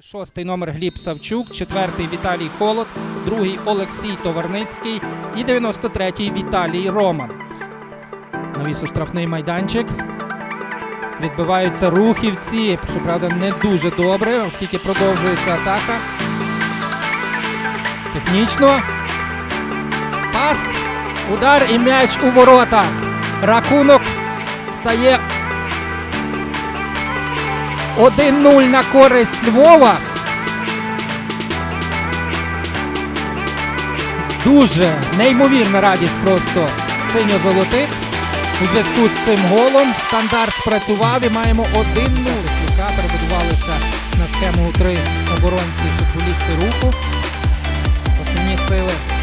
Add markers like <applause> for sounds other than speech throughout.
Шостий номер Гліб Савчук, четвертий Віталій Холод, другий Олексій Товарницький і 93-й Віталій Роман. Навісу штрафний майданчик. Відбиваються рухівці. Щоправда, не дуже добре, оскільки продовжується атака. Технічно. Пас. Удар і м'яч у воротах. Рахунок стає 1-0 на користь Львова. Дуже неймовірна радість просто синьо-золотих. У зв'язку з цим голом стандарт спрацював і маємо 1-0. Слука перебудувалися на схему три оборонці футболісти руху. Основні сили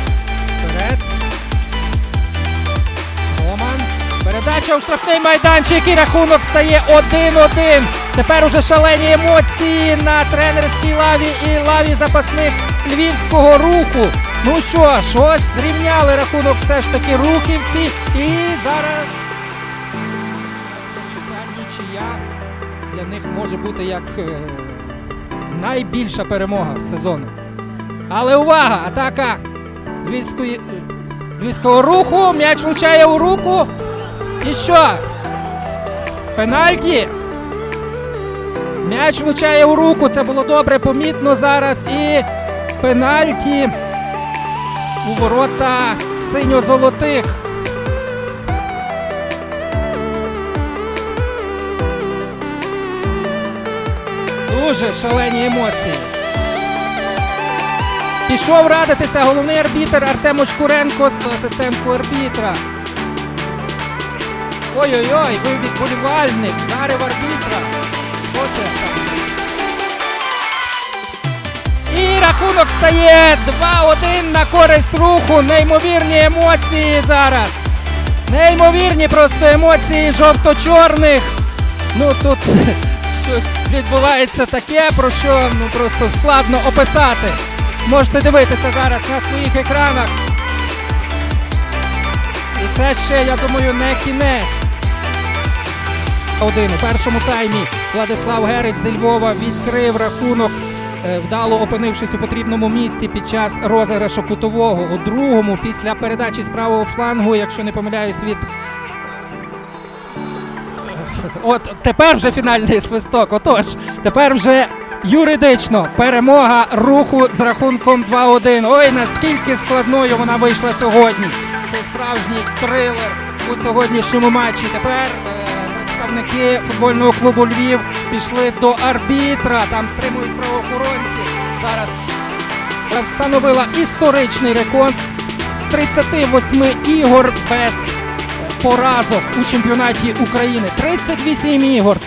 Передача у штрафний майданчик і рахунок стає 1-1. Тепер уже шалені емоції на тренерській лаві і лаві запасних львівського руху. Ну що ж, ось зрівняли рахунок все ж таки рухівці. І зараз нічия для них може бути як е, найбільша перемога сезону. Але увага! Атака львівської, е, львівського руху. М'яч влучає у руку. І що? Пенальті. М'яч влучає у руку. Це було добре помітно зараз. І пенальті у ворота синьо-золотих. Дуже шалені емоції. Пішов радитися головний арбітр Артем Очкуренко з асистентку арбітра. Ой-ой-ой, вибіг болівальник, вдарив арбітра. Оце. І рахунок стає 2-1 на користь руху. Неймовірні емоції зараз. Неймовірні просто емоції жовто-чорних. Ну тут <laughs> щось відбувається таке, про що ну просто складно описати. Можете дивитися зараз на своїх екранах. Це ще, я думаю, не кінець. Один у першому таймі Владислав Герич зі Львова відкрив рахунок, е, вдало опинившись у потрібному місці під час розіграшу кутового. У другому, після передачі з правого флангу, якщо не помиляюсь, від От тепер вже фінальний свисток. Отож, тепер вже юридично перемога руху з рахунком 2-1. Ой, наскільки складною вона вийшла сьогодні. Це справжній трилер у сьогоднішньому матчі. Тепер е, представники футбольного клубу Львів пішли до арбітра. Там стримують правоохоронці. Зараз встановила історичний рекорд з 38 ігор без поразок у чемпіонаті України. 38 ігор